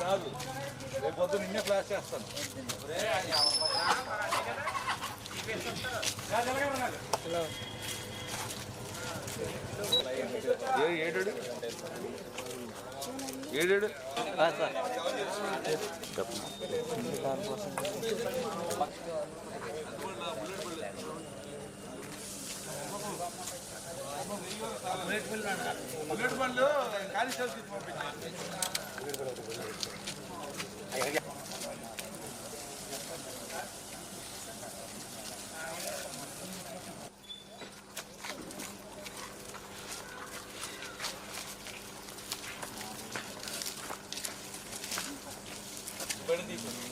కాదు రేపు పొద్దున్న నిన్నే క్లాస్ చేస్తాను ఏ- ఏడాడు ఏడాడు బుల్లెట్ బండ్లు కానిస్టేబుల్ తీసి పంపించాను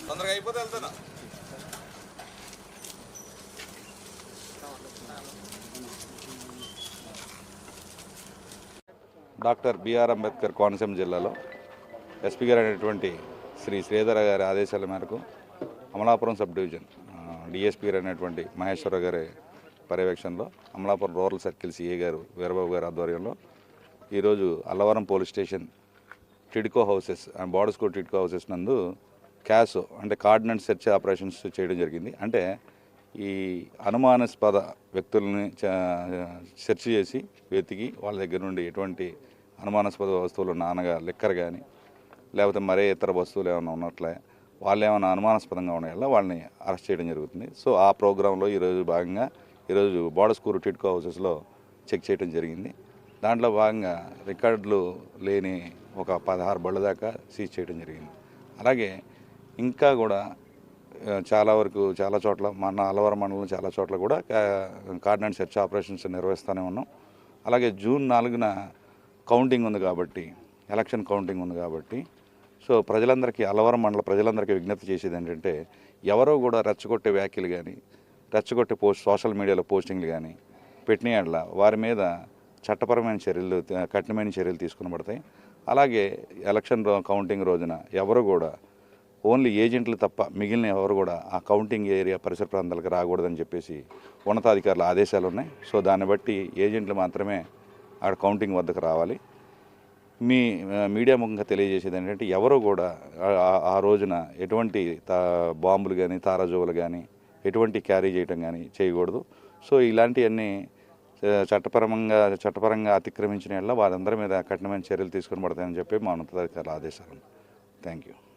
తొందరగా అయిపోతే వెళ్తాను. డాక్టర్ బిఆర్ అంబేద్కర్ కోనసీమ జిల్లాలో ఎస్పీ గారు అనేటువంటి శ్రీ శ్రీధర గారి ఆదేశాల మేరకు అమలాపురం సబ్ డివిజన్ డిఎస్పీ గారు అనేటువంటి మహేశ్వర గారి పర్యవేక్షణలో అమలాపురం రూరల్ సర్కిల్ సిఏ గారు వీరబాబు గారి ఆధ్వర్యంలో ఈరోజు Allavaram police station TIDCO houses border school TIDCO houses నందు క్యాస్ అంటే కార్డినెంట్ సెర్చ్ ఆపరేషన్స్ చేయడం జరిగింది. అంటే ఈ అనుమానాస్పద వ్యక్తుల్ని చ- సెర్చ్ చేసి వెతికి వాళ్ళ దగ్గర నుండి ఎటువంటి అనుమానాస్పద వస్తువులు నానగా లిక్కర్ కానీ లేకపోతే మరే ఇతర వస్తువులు ఏమైనా ఉన్నట్లే వాళ్ళు ఏమైనా అనుమానాస్పదంగా ఉండేలా వాళ్ళని అరెస్ట్ చేయడం జరుగుతుంది. సో ఆ ప్రోగ్రాంలో ఈరోజు భాగంగా ఈరోజు బోర్డర్ టిట్కో హౌసెస్లో చెక్ చేయడం జరిగింది. దాంట్లో భాగంగా రికార్డులు లేని ఒక పదహారు బళ్ళ దాకా సీజ్ చేయడం జరిగింది. అలాగే ఇంకా కూడా చాలా వరకు చాలా చోట్ల మన అలవరం మండలం చాలా చోట్ల కూడా కార్డినెంట్ సెర్చ్ ఆపరేషన్స్ నిర్వహిస్తూనే ఉన్నాం. అలాగే జూన్ నాలుగున కౌంటింగ్ ఉంది కాబట్టి ఎలక్షన్ కౌంటింగ్ ఉంది కాబట్టి సో ప్రజలందరికీ అలవరం మండల ప్రజలందరికీ విజ్ఞప్తి చేసేది ఏంటంటే ఎవరో కూడా రెచ్చగొట్టే వ్యాఖ్యలు కానీ రెచ్చగొట్టే పోస్ట్ సోషల్ మీడియాలో పోస్టింగ్లు కానీ పెట్టిన వారి మీద చట్టపరమైన చర్యలు కఠినమైన చర్యలు తీసుకునబడతాయి. అలాగే ఎలక్షన్ రో- కౌంటింగ్ రోజున ఎవరు కూడా ఓన్లీ ఏజెంట్లు తప్ప మిగిలిన ఎవరు కూడా ఆ కౌంటింగ్ ఏరియా పరిసర ప్రాంతాలకు రాకూడదని చెప్పేసి ఉన్నతాధికారుల ఆదేశాలు ఉన్నాయి సో దాన్ని బట్టి ఏజెంట్లు మాత్రమే అక్కడ కౌంటింగ్ వద్దకు రావాలి. మీ మీడియా ముఖంగా తెలియజేసేది ఏంటంటే ఎవరు కూడా ఆ- రోజున ఎటువంటి తా బాంబులు కానీ తారాజువులు కానీ ఎటువంటి క్యారీ చేయటం కానీ చేయకూడదు. సో ఇలాంటివన్నీ చట్టపరంగా చట్టపరంగా అతిక్రమించిన వాళ్ళ వారందరి మీద కఠినమైన చర్యలు తీసుకుని పడతాయని చెప్పి మా ఉన్నతాధికారుల ఆదేశాలు థ్యాంక్ యూ.